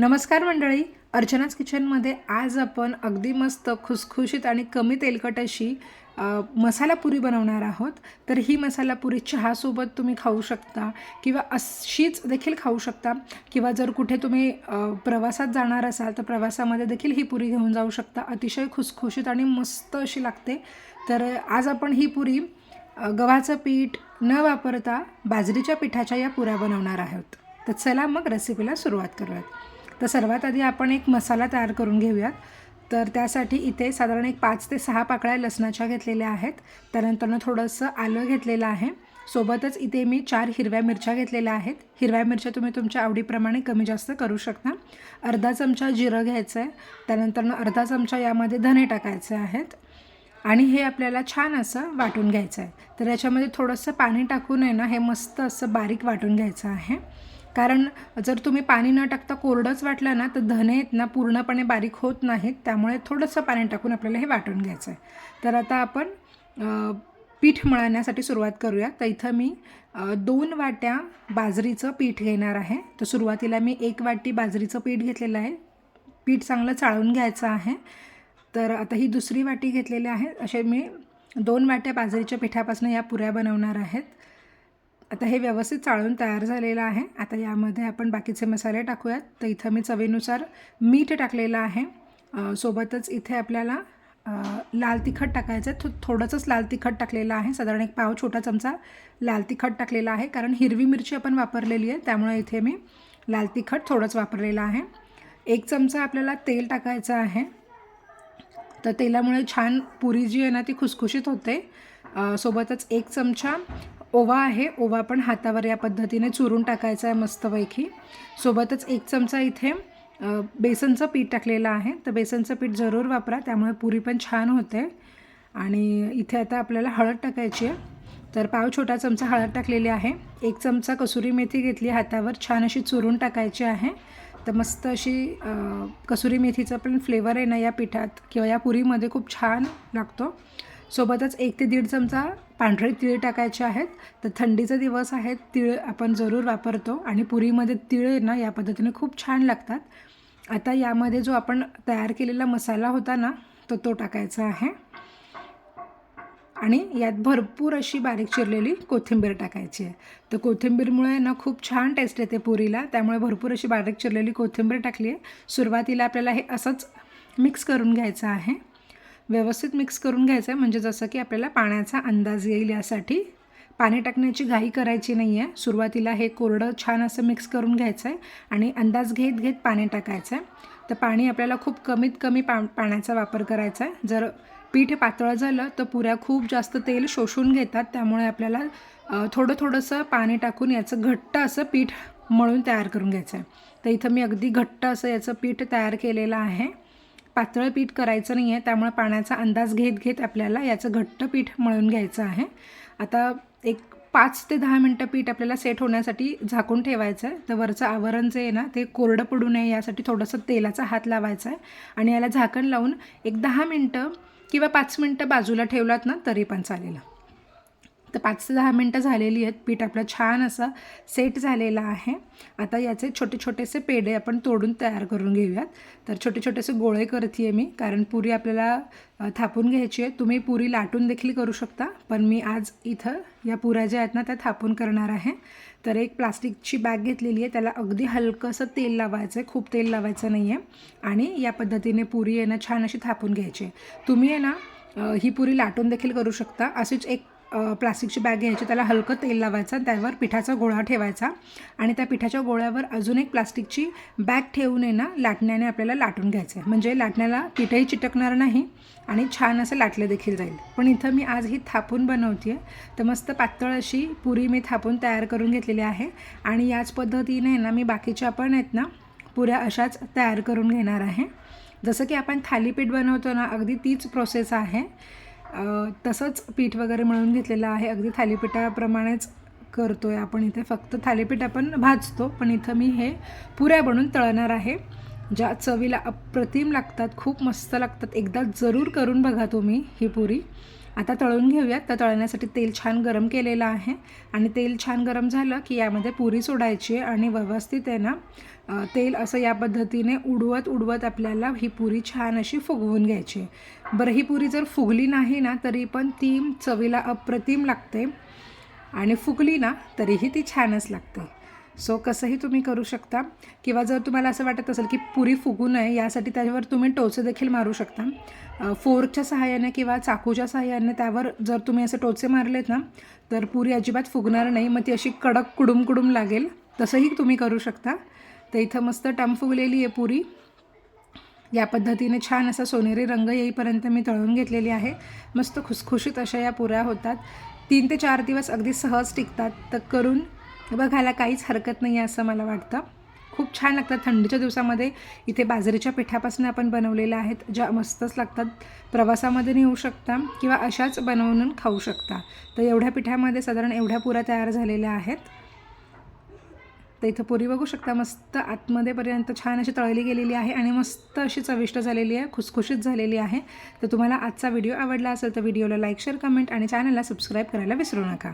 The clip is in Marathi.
नमस्कार मंडळी. अर्चनाच किचनमध्ये आज आपण अगदी मस्त खुसखुशीत आणि कमी तेलकट अशी मसाला पुरी बनवणार आहोत. तर ही मसाला पुरी चहासोबत तुम्ही खाऊ शकता किंवा अशीच देखील खाऊ शकता किंवा जर कुठे तुम्ही प्रवासात जाणार असाल तर प्रवासामध्ये देखील ही पुरी घेऊन जाऊ शकता. अतिशय खुसखुशीत आणि मस्त अशी लागते. तर आज आपण ही पुरी गव्हाचं पीठ न वापरता बाजरीच्या पिठाच्या या पुऱ्या बनवणार आहोत. तर चला मग रेसिपीला सुरुवात करूयात. तर सर्वात आधी आपण एक मसाला तयार करून घेऊयात. तर त्यासाठी इथे साधारण एक पाच ते सहा पाकळ्या लसणाच्या घेतलेल्या आहेत. त्यानंतरनं थोडंसं आलं घेतलेलं आहे. सोबतच इथे मी चार हिरव्या मिरच्या घेतलेल्या आहेत. हिरव्या मिरच्या तुम्ही तुमच्या आवडीप्रमाणे कमी जास्त करू शकता. अर्धा चमचा जिरं घ्यायचं आहे त्यानंतरनं अर्धा चमचा यामध्ये धने टाकायचे आहेत. आणि हे आपल्याला छान असं वाटून घ्यायचं आहे तर याच्यामध्ये थोडंसं पाणी टाकून आहे ना हे मस्त असं बारीक वाटून घ्यायचं आहे. कारण जर तुम्ही पाणी न टाकता कोरडंच वाटलं ना तर धने आहेत ना पूर्णपणे बारीक होत नाहीत. त्यामुळे थोडंसं पाणी टाकून आपल्याला हे वाटून घ्यायचं आहे तर आता आपण पीठ मळण्यासाठी सुरुवात करूया. तर इथं मी दोन वाट्या बाजरीचं पीठ घेणार आहे. तर सुरुवातीला मी एक वाटी बाजरीचं पीठ घेतलेलं आहे. पीठ चांगलं चाळून घ्यायचं आहे. तर आता ही दुसरी वाटी घेतलेली आहे. असे मी दोन वाट्या बाजरीच्या पिठापासून या पुऱ्या बनवणार आहेत. आता हे व्यवस्थित चाळून तयार झालेलं आहे. आता यामध्ये आपण बाकीचे मसाले टाकूयात. तर इथं मी चवीनुसार मीठ टाकलेलं आहे. सोबतच इथे आपल्याला लाल तिखट टाकायचं आहे थो थोडंसंच लाल तिखट टाकलेलं आहे. साधारण एक पाव छोटा चमचा लाल तिखट टाकलेला आहे. कारण हिरवी मिरची आपण वापरलेली आहे. त्यामुळे इथे मी लाल तिखट थोडंच वापरलेलं आहे. एक चमचा आपल्याला तेल टाकायचं आहे. तर तेलामुळे छान पुरी जी आहे ना ती खुसखुशीत होते. सोबतच एक चमचा ओवा आहे. ओवा पण हातावर या पद्धतीने चुरून टाकायचा आहे मस्तपैकी. सोबतच एक चमचा इथे बेसनचं पीठ टाकलेलं आहे. तर बेसनचं पीठ जरूर वापरा त्यामुळे पुरी पण छान होते. आणि इथे आता आपल्याला हळद टाकायची आहे. तर पाव छोटा चमचा हळद टाकलेली आहे. एक चमचा कसुरी मेथी घेतली हातावर छान अशी चुरून टाकायची आहे. तर मस्त अशी कसुरी मेथीचा पण फ्लेवर आहे ना या पिठात किंवा या पुरीमध्ये खूप छान लागतो. सोबतच एक ते दीड चमचा पांढरे तिळ टाकायचे आहेत. तर थंडीचे दिवस आहेत तिळ आपण जरूर वापरतो आणि पुरीमध्ये तिळ आहे ना या पद्धतीने खूप छान लागतात. आता यामध्ये जो आपण तयार केलेला मसाला होता ना तो तो टाकायचा आहे. आणि यात भरपूर अशी बारीक चिरलेली कोथिंबीर टाकायची आहे. तर कोथिंबीरमुळे ना खूप छान टेस्ट येते पुरीला. त्यामुळे भरपूर अशी बारीक चिरलेली कोथिंबीर टाकली आहे. सुरुवातीला आपल्याला हे असंच मिक्स करून घ्यायचं आहे. व्यवस्थित मिक्स करून घ्यायचं आहे म्हणजे जसं की आपल्याला पाण्याचा अंदाज येईल यासाठी. पाणी टाकण्याची घाई करायची नाही आहे सुरुवातीला हे कोरडं छान असं मिक्स करून घ्यायचं आहे आणि अंदाज घेत घेत पाणी टाकायचं आहे तर पाणी आपल्याला खूप कमीत कमी पा पाण्याचा वापर करायचा आहे जर पीठ पातळ झालं तर पुऱ्या खूप जास्त तेल शोषून घेतात. त्यामुळे आपल्याला थोडं थोडंसं पाणी टाकून याचं घट्ट असं पीठ मळून तयार करून घ्यायचं आहे तर इथं मी अगदी घट्ट असं याचं पीठ तयार केलेलं आहे. पातळ पीठ करायचं नाही आहे त्यामुळे पाण्याचा अंदाज घेत घेत आपल्याला याचं घट्ट पीठ मळून घ्यायचं आहे. आता एक पाच ते दहा मिनटं पीठ आपल्याला सेट होण्यासाठी झाकून ठेवायचं आहे तर वरचं आवरण जे आहे ना ते कोरडं पडू नये यासाठी थोडंसं तेलाचा हात लावायचा आहे आणि याला झाकण लावून एक दहा मिनटं किंवा पाच मिनटं बाजूला ठेवलात ना तरी पण चालेल. तर पाच ते दहा मिनटं झालेली आहेत. पीठ आपलं छान असं सेट झालेलं आहे. आता याचे छोटे छोटेसे पेढे आपण तोडून तयार करून घेऊयात. तर छोटे छोटेसे गोळे करते आहे मी कारण पुरी आपल्याला थापून घ्यायची आहे. तुम्ही पुरी लाटून देखील करू शकता पण मी आज इथं या पुऱ्या ज्या आहेत ना त्या थापून करणार आहे. तर एक प्लास्टिकची बॅग घेतलेली आहे. त्याला अगदी हलकंसं तेल लावायचं आहे खूप तेल लावायचं नाही आहे आणि या पद्धतीने पुरी आहे ना छान अशी थापून घ्यायची आहे. तुम्ही आहे ना ही पुरी लाटून देखील करू शकता. अशीच एक प्लास्टिकची बॅग घ्यायची त्याला हलकं तेल लावायचं त्यावर पिठाचा गोळा ठेवायचा. आणि त्या पिठाच्या गोळ्यावर अजून एक प्लास्टिकची बॅग ठेवून आहे ना लाटण्याने आपल्याला लाटून घ्यायचं आहे म्हणजे लाटण्याला पिठही चिटकणार नाही आणि छान असं लाटलं देखील जाईल. पण इथं मी आज ही थापून बनवते आहे तर मस्त पातळ अशी पुरी मी थापून तयार करून घेतलेली आहे. आणि याच पद्धतीने ना मी बाकीच्या पण आहेत ना पुऱ्या अशाच तयार करून घेणार आहे. जसं की आपण थालीपीठ बनवतो ना अगदी तीच प्रोसेस आहे. तसंच पीठ वगैरे मळून घेतलेलं आहे. अगदी थालीपीठाप्रमाणेच करतो आहे आपण इथे. फक्त थालीपीठ आपण भाजतो पण इथं मी हे पुऱ्या बनवून तळणार आहे. ज्या चवीला अप्रतिम लागतात खूप मस्त लागतात. एकदा जरूर करून बघा तुम्ही ही पुरी. आता तळून घेऊयात. तर तळण्यासाठी तेल छान गरम केलेलं आहे. आणि तेल छान गरम झालं की यामध्ये पुरी सोडायची आहे आणि व्यवस्थित आहे ना तेल असं या पद्धतीने उडवत उडवत आपल्याला ही पुरी छान अशी फुगवून घ्यायची आहे. बरं ही पुरी जर फुगली नाही ना तरी पण ती चवीला अप्रतिम लागते. आणि फुगली ना तरीही ती छानच लागते. सो कसंही तुम्ही करू शकता. किंवा जर तुम्हाला असं वाटत असेल की पुरी फुगू नये यासाठी त्याच्यावर तुम्ही टोचे देखील मारू शकता. फोर्कच्या सहाय्याने किंवा चाकूच्या सहाय्याने त्यावर जर तुम्ही असे टोचे मारलेत ना तर पुरी अजिबात फुगणार नाही. मग ती अशी कडक कुडुम कुडुम लागेल. तसंही तुम्ही करू शकता. तर इथं मस्त टम फुगलेली आहे पुरी. या पद्धतीने छान असा सोनेरी रंग येईपर्यंत मी तळून घेतलेली आहे. मस्त खुसखुशीत अशा या पुऱ्या होतात. तीन ते चार दिवस अगदी सहज टिकतात. तर करून बघायला काहीच हरकत नाही आहे असं मला वाटतं. खूप छान लागतात थंडीच्या दिवसामध्ये. इथे बाजरीच्या पिठापासून आपण बनवलेल्या आहेत ज्या मस्तच लागतात. प्रवासामध्ये नेऊ शकता किंवा अशाच बनवून खाऊ शकता. तर एवढ्या पिठामध्ये साधारण एवढ्या पुऱ्या तयार झालेल्या आहेत. तर इथं पुरी बघू शकता मस्त आतमध्येपर्यंत छान अशी तळली गेलेली आहे आणि मस्त अशी चविष्ट झालेली आहे खुसखुशीत झालेली आहे. तर तुम्हाला आजचा व्हिडिओ आवडला असेल तर व्हिडिओला लाईक शेअर कमेंट आणि चॅनलला सबस्क्राईब करायला विसरू नका.